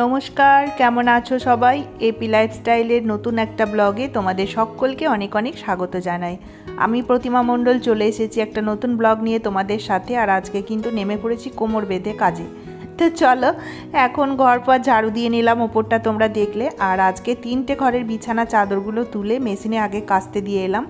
নমস্কার, কেমন আছো সবাই? এপি লাইফস্টাইলের নতুন একটা ব্লগে তোমাদের সকলকে অনেক অনেক স্বাগত জানাই। আমি প্রতিমা মণ্ডল চলে এসেছি একটা নতুন ব্লগ নিয়ে তোমাদের সাথে, আর আজকে কিন্তু নেমে পড়েছি কোমর বেঁধে কাজে। তো চলো, এখন ঘর পর ঝাড়ু দিয়ে নিলাম, ওপরটা তোমরা দেখলে। আর আজকে তিনটে ঘরের বিছানা চাদরগুলো তুলে মেশিনে আগে কাচতে দিয়ে এলাম।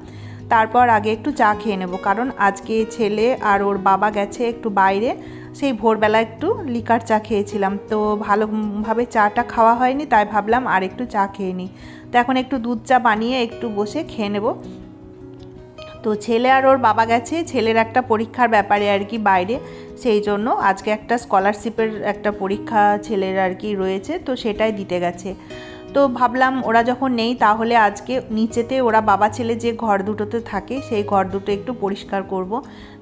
তারপর আগে একটু চা খেয়ে নেব, কারণ আজকে ছেলে আর ওর বাবা গেছে একটু বাইরে। সেই ভোরবেলা একটু লিকার চা খেয়েছিলাম। তো ভালোভাবে চাটা খাওয়া হয়নি, তাই ভাবলাম আর একটু চা খেয়ে নিই। তো এখন একটু দুধ চা বানিয়ে একটু বসে খেয়ে নেব। তো ছেলে আর ওর বাবা গেছে, ছেলের একটা পরীক্ষার ব্যাপারে আর কি বাইরে। সেই জন্য আজকে একটা স্কলারশিপের একটা পরীক্ষা ছেলের আর কি রয়েছে, তো সেটাই দিতে গেছে। তো ভাবলাম ওরা যখন নেই তাহলে আজকে নিচেতে ওরা বাবা ছেলে যে ঘর দুটোতে থাকে, সেই ঘর দুটো একটু পরিষ্কার করব।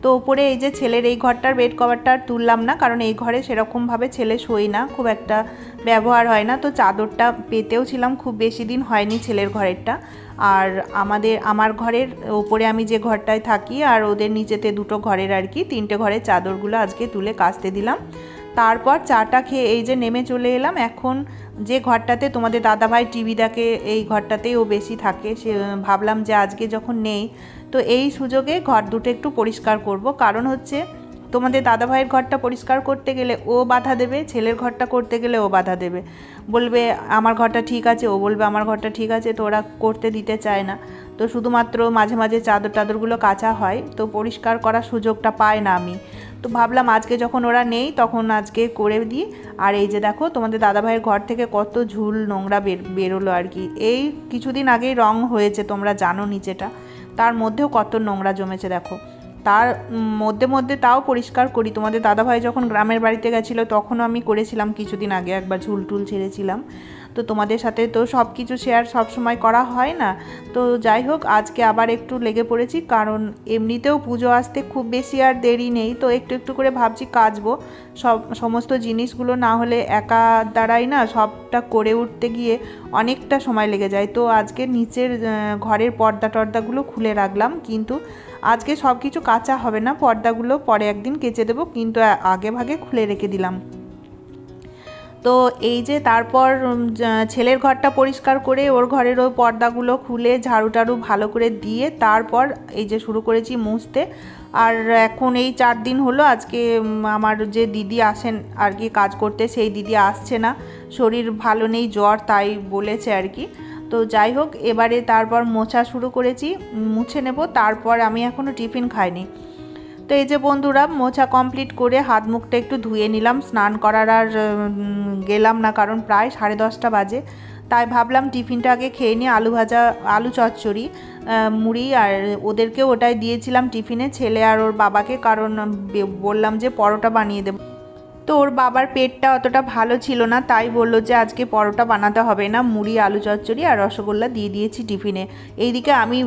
তো ওপরে এই যে ছেলের এই ঘরটার বেড কভারটা আর তুললাম না, কারণ এই ঘরে সেরকমভাবে ছেলে শোয় না, খুব একটা ব্যবহার হয় না। তো চাদরটা পেতেও ছিলাম, খুব বেশি দিন হয়নি ছেলের ঘরেরটা। আর আমাদের, আমার ঘরের ওপরে আমি যে ঘরটায় থাকি আর ওদের নিচেতে দুটো ঘরের আর কি, তিনটে ঘরের চাদরগুলো আজকে তুলে কাচতে দিলাম। তারপর চাটা খেয়ে এই যে নেমে চলে এলাম। এখন যে ঘরটাতে তোমাদের দাদাভাই টিভি দেখে এই ঘরটাতেই ও বেশি থাকে, সে ভাবলাম যে আজকে যখন নেই, তো এই সুযোগে ঘর দুটো একটু পরিষ্কার করব। কারণ হচ্ছে তোমাদের দাদাভাইয়ের ঘরটা পরিষ্কার করতে গেলে ও বাধা দেবে, ছেলের ঘরটা করতে গেলে ও বাধা দেবে। বলবে, আমার ঘরটা ঠিক আছে। ও বলবে, আমার ঘরটা ঠিক আছে, তো ওরা করতে দিতে চায় না। তো শুধুমাত্র মাঝে মাঝে চাদর টাদরগুলো কাঁচা হয়, তো পরিষ্কার করার সুযোগটা পায় না আমি। তো ভাবলাম আজকে যখন ওরা নেই, তখন আজকে করে দিই। আর এই যে দেখো, তোমাদের দাদাভাইয়ের ঘর থেকে কত ঝুল নোংরা বের, বেরোলো আর কি। এই কিছুদিন আগেই রং হয়েছে, তোমরা জানো নিচেটা। তার মধ্যেও কত নোংরা জমেছে, দেখো। তার মধ্যে মধ্যে তাও পরিষ্কার করি। তোমাদের দাদাভাই যখন গ্রামের বাড়িতে গেছিল, তখনও আমি করেছিলাম কিছুদিন আগে, একবার ঝুল টুল ছেড়েছিলাম। তো তোমাদের সাথে তো সব কিছু শেয়ার সব সময় করা হয় না। তো যাই হোক, আজকে আবার একটু লেগে পড়েছি, কারণ এমনিতেও পুজো আসতে খুব বেশি আর দেরি নেই। তো একটু একটু করে ভাবছি কাচবো সব, সমস্ত জিনিসগুলো না হলে একা দ্বারাই না সবটা করে উঠতে গিয়ে অনেকটা সময় লেগে যায়। তো আজকে নিচের ঘরের পর্দা টর্দাগুলো খুলে রাখলাম, কিন্তু আজকে সব কিছু কাঁচা হবে না, পর্দাগুলো পরে একদিন কেচে দেবো, কিন্তু আগে ভাগে খুলে রেখে দিলাম। তো এই যে তারপর ছেলের ঘরটা পরিষ্কার করে ওর ঘরের ওই পর্দাগুলো খুলে ঝাড়ু টাড়ু ভালো করে দিয়ে তারপর এই যে শুরু করেছি মুছতে। আর এখন এই চার দিন হলো আজকে আমার যে দিদি আসেন আর কি কাজ করতে, সেই দিদি আসছে না। শরীর ভালো নেই, জ্বর, তাই বলেছে আর কি। তো যাই হোক, এবারে তারপর মোছা শুরু করেছি, মুছে নেব, তারপর আমি এখনও টিফিন খাইনি। তো এই যে বন্ধুরা মোছা কমপ্লিট করে হাত মুখটা একটু ধুয়ে নিলাম, স্নান করার আর গেলাম না, কারণ প্রায় সাড়ে দশটা বাজে। তাই ভাবলাম টিফিনটা আগে খেয়ে নিই আলু ভাজা, আলু চচ্চড়ি মুড়ি আর ওদেরকেও ওটাই দিয়েছিলাম টিফিনে, ছেলে আর ওর বাবাকে, কারণ বললাম যে পরোটা বানিয়ে দেবো। তো ওর বাবার পেটটা অতটা ভালো ছিল না, তাই বলল যে আজকে পরোটা বানাতে হবে না, মুড়ি, আলু চচ্চড়ি আর রসগোল্লা দিয়ে দিয়েছি টিফিনে। এইদিকে আমি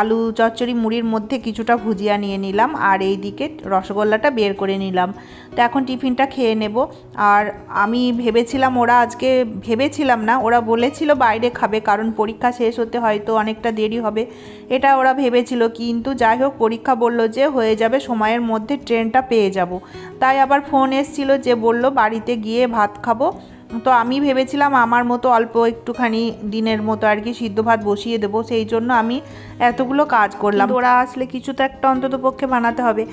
আলু চচ্চড়ি, মুড়ির মধ্যে কিছুটা ভুজিয়া নিয়ে নিলাম আর এই দিকে রসগোল্লাটা বের করে নিলাম। তো এখন টিফিনটা খেয়ে নেব। আর আমি ভেবেছিলাম ওরা আজকে, ভেবেছিলাম না, ওরা বলেছিল বাইরে খাবে, কারণ পরীক্ষা শেষ হতে হয়তো অনেকটা দেরি হবে, এটা ওরা ভেবেছিল। কিন্তু যাই হোক, পরীক্ষা বলল যে হয়ে যাবে, সময়ের মধ্যে ট্রেনটা পেয়ে যাব। তাই আবার ফোন এসছিল যে বলল বাড়িতে গিয়ে ভাত খাব। তো আমি ভেবেছিলাম আমার মতো অল্প একটুখানি দিনের মতো আর কি সিদ্ধ ভাত বসিয়ে দেবো, সেই জন্য আমি এতগুলো কাজ করলাম। ওরা আসলে কিছু তো একটা অন্তত পক্ষে বানাতে হবে।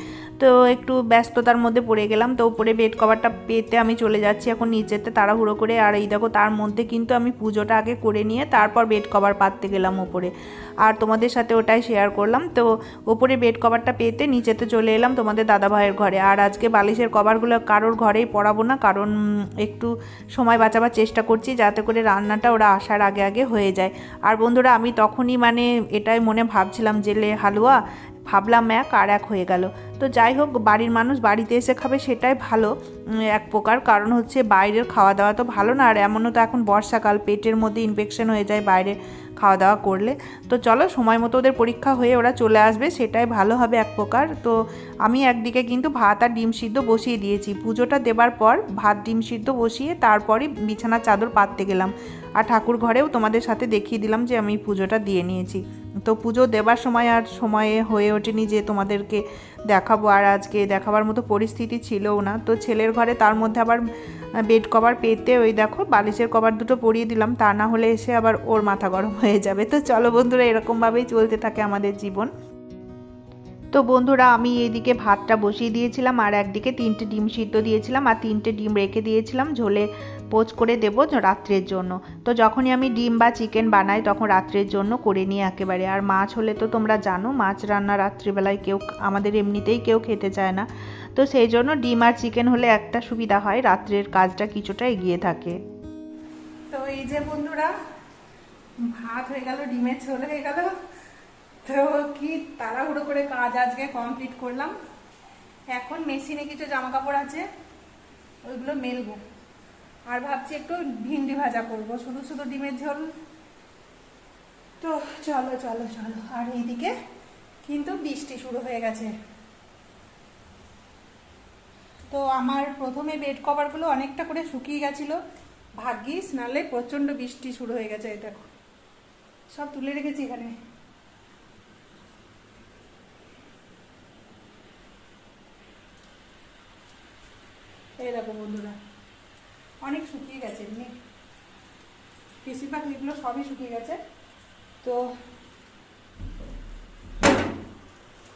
তো একটু ব্যস্ততার মধ্যে পড়ে গেলাম, তো উপরে বেড কভারটা পেতে আমি চলে যাচ্ছি এখন নিচেতে তাড়াহুড়ো করে। আর এই দেখো, তার মধ্যে কিন্তু আমি পুজোটা আগে করে নিয়ে তারপর বেড কভার পাততে গেলাম ওপরে আর তোমাদের সাথে ওটাই শেয়ার করলাম, তো ওপরে বেড কভারটা পেতে নিচেতে চলে এলাম তোমাদের দাদা ভাইয়ের ঘরে। আর আজকে বালিশের কভারগুলো কারোর ঘরেই পড়াবো না, কারণ একটু সময় বাঁচাবার চেষ্টা করছি যাতে করে রান্নাটা ওরা আসার আগে আগে হয়ে যায়। আর বন্ধুরা, আমি তখনই মানে এটাই মনে ভাবছিলাম জেলে হালুয়া ভাবলাম এক আর এক হয়ে গেল। তো যাই হোক, বাড়ির মানুষ বাড়িতে এসে খাবে সেটাই ভালো। এক প্রকার। কারণ হচ্ছে বাইরের খাওয়া দাওয়া তো ভালো না, আর এমনও তো এখন বর্ষাকাল, পেটের মধ্যে ইনফেকশন হয়ে যায় বাইরে খাওয়া দাওয়া করলে। তো চলো, সময় মতো ওদের পরীক্ষা হয়ে ওরা চলে আসবে, সেটাই ভালো হবে এক প্রকার। তো আমি একদিকে কিন্তু ভাত আর ডিম সিদ্ধ বসিয়ে দিয়েছি। পুজোটা দেবার পর ভাত, ডিম সিদ্ধ বসিয়ে তারপরই বিছানার চাদর পাততে গেলাম। আর ঠাকুর ঘরেও তোমাদের সাথে দেখিয়ে দিলাম যে আমি পুজোটা দিয়ে নিয়েছি। তো পুজো দেবার সময় আর সময়ে হয়ে ওঠেনি যে তোমাদেরকে দেখাবো। আর আজকে দেখাবার মতো পরিস্থিতি ছিলও না। তো ছেলের ঘরে তার মধ্যে আবার বেড কভার পেতে ওই দেখো, বালিশের কভার দুটো পরিয়ে দিলাম। তা না হলে এসে আবার ওর মাথা গরম হয়ে যাবে। তো চলো বন্ধুরা, এরকমভাবেই চলতে থাকে আমাদের জীবন। তো বন্ধুরা, আমি এইদিকে ভাতটা বসিয়ে দিয়েছিলাম আর একদিকে তিনটে ডিম সিদ্ধ দিয়েছিলাম আর তিনটে ডিম রেখে দিয়েছিলাম ঝোলে পোচ করে দেবো রাত্রের জন্য। তো যখনই আমি ডিম বা চিকেন বানাই তখন রাত্রের জন্য করে নিই একেবারে। আর মাছ হলে তো তোমরা জানো, মাছ রান্না রাত্রিবেলায় কেউ আমাদের এমনিতেই কেউ খেতে চায় না। তো সেই জন্য ডিম আর চিকেন হলে একটা সুবিধা হয়, রাত্রের কাজটা কিছুটা এগিয়ে থাকে। তো এই যে বন্ধুরা, ভাত হয়ে গেল, ডিমের ঝোল হয়ে গেল। তো কি তাড়াহুড়ো করে কাজ আজকে কমপ্লিট করলাম। এখন মেশিনে কিছু জামা কাপড় আছে, ওইগুলো মেলবো। আর ভাবছি একটু ভিন্ডি ভাজা করব, শুধু শুধু ডিমের ঝোল। তো চলো চলো চলো। আর এইদিকে কিন্তু বৃষ্টি শুরু হয়ে গেছে। তো আমার প্রথমে বেড কভারগুলো অনেকটা করে শুকিয়ে গেছিল। ভাগ্যিস নালে প্রচণ্ড বৃষ্টি শুরু হয়ে গেছে দেখো। সব তুলে রেখেছি এখানে। এই দেখো বন্ধুরা। অনেক শুকিয়ে গেছে, এমনি। বেশিরভাগ এগুলো সবই শুকিয়ে গেছে। তো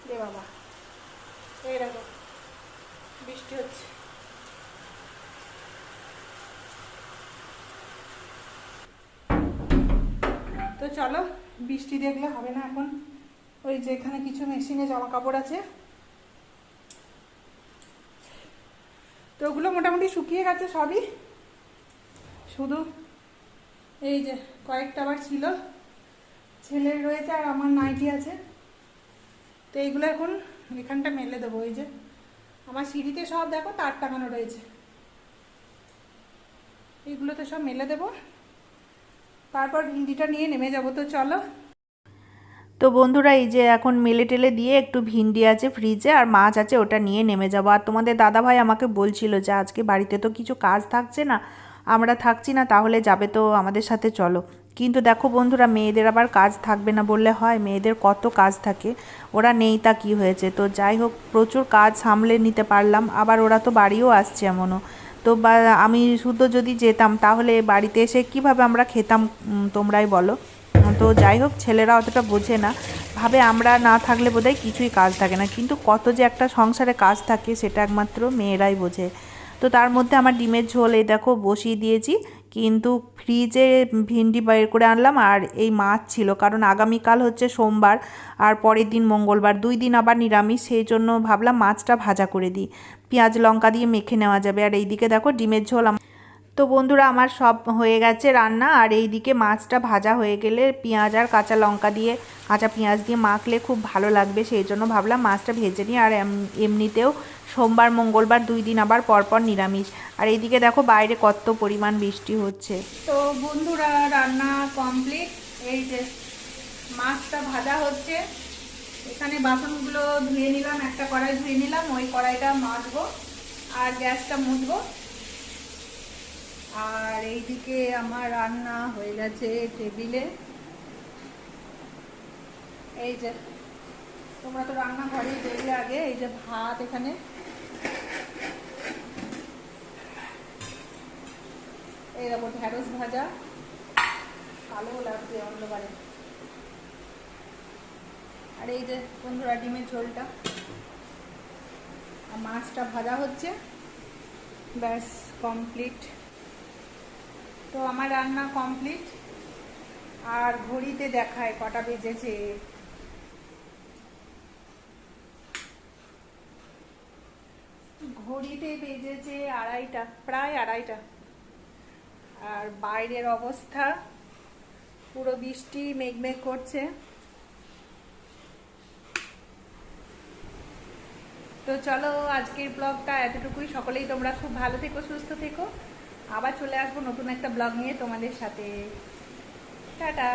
দে বাবা, এই দেখো, বৃষ্টি হচ্ছে। তো চলো, বৃষ্টি দেখলে হবে না এখন। ওই যেখানে কিছু মেশিনে জামা কাপড় আছে। তো ওগুলো মোটামুটি শুকিয়ে গেছে সবই। শুধু এই যে কয়েকটা আবার ছিল। ছেলের রয়েছে আর আমার নাইটি আছে। তো এইগুলো এখন এখানটা মেলে দেবো, এই যে। আমার সিঁড়িতে সব দেখো তার টাঙানো রয়েছে। এইগুলোতে সব মেলে দেবো। তারপর ভিন্ডিটা নিয়ে নেমে যাব তো, চলো। তো বন্ধুরা, এই যে এখন মেলে টেলে দিয়ে একটু ভিন্ডি আছে ফ্রিজে আর মাছ আছে ওটা নিয়ে নেমে যাব। আর তোমাদের দাদাভাই আমাকে বলছিল যে, আজকে বাড়িতে তো কিছু কাজ থাকছে না, আমরা থাকছি না, তাহলে যাবে তো আমাদের সাথে চলো। কিন্তু দেখো বন্ধুরা, মেয়েদের আবার কাজ থাকবে না বললে হয়, মেয়েদের কত কাজ থাকে, ওরা নেই তা কী হয়েছে? তো যাই হোক, প্রচুর কাজ সামলে নিতে পারলাম, আবার ওরা তো বাড়িও আসছে এমনও। তো বা, আমি শুধু যদি যেতাম, তাহলে বাড়িতে এসে কীভাবে আমরা খেতাম তোমরাই বলো। তো যাই হোক, ছেলেরা অতটা বোঝে না। ভাবে আমরা না থাকলে বোধহয় কিছুই কাজ থাকে না। কিন্তু কত যে একটা সংসারে কাজ থাকে, সেটা একমাত্র মেয়েরাই বোঝে। তো তার মধ্যে আমার ডিমের ঝোল এই দেখো বসিয়ে দিয়েছি। কিন্তু ফ্রিজে ভিন্ডি বের করে আনলাম আর এই মাছ ছিল। কারণ আগামীকাল হচ্ছে সোমবার আর পরের দিন মঙ্গলবার। দুই দিন আবার নিরামিষ, সেই জন্য ভাবলাম মাছটা ভাজা করে দিই। পেঁয়াজ, লঙ্কা দিয়ে মেখে নেওয়া যাবে। আর এইদিকে দেখো ডিমের ঝোল তো বন্ধুরা, আমার সব হয়ে গেছে রান্না। আর এই দিকে মাছটা ভাজা হয়ে গেলে পেঁয়াজ আর কাঁচা লঙ্কা দিয়ে, কাঁচা পেঁয়াজ দিয়ে মাখলে খুব ভালো লাগবে, সেই জন্য ভাবলাম মাছটা ভেজে নিই। আর এম- এমনিতেও সোমবার, মঙ্গলবার দুই দিন আবার পরপর নিরামিষ। আর এইদিকে দেখো বাইরে কত পরিমাণ বৃষ্টি হচ্ছে। তো বন্ধুরা, রান্না কমপ্লিট। এই যে মাছটা ভাজা হচ্ছে। এখানে বাসনগুলো ধুয়ে নিলাম, একটা কড়াই ধুয়ে নিলাম, ওই কড়াইটা মাজবো, আর গ্যাসটা মুছবো। আর এইদিকে আমার রান্না হয়ে গেছে টেবিলে। এই যে, তোমরা তো রান্না ঘরেই দেখলে আগে, এই যে ভাত এখানে। এই দেখো ঢ্যাঁড়স ভাজা, কালো লাগছে অন্ধকারে আর এই যে বন্ধুরা, ডিমের ঝোলটা। আর মাছটা ভাজা হচ্ছে। ব্যাস কমপ্লিট তো আমার রান্না কমপ্লিট। আর ঘড়িতে দেখায় কটা বেজেছে। ঘড়িতে বেজেছে আড়াইটা, প্রায় আড়াইটা। আর বাইরের অবস্থা, পুরো বৃষ্টি, মেঘমেঘ করছে। তো চলো আজকের ব্লগটা এতটুকুই। সকলেই তোমরা খুব ভালো থেকো, সুস্থ থেকো। আবার চলে আসব নতুন একটা ব্লগ নিয়ে তোমাদের সাথে। টাটা।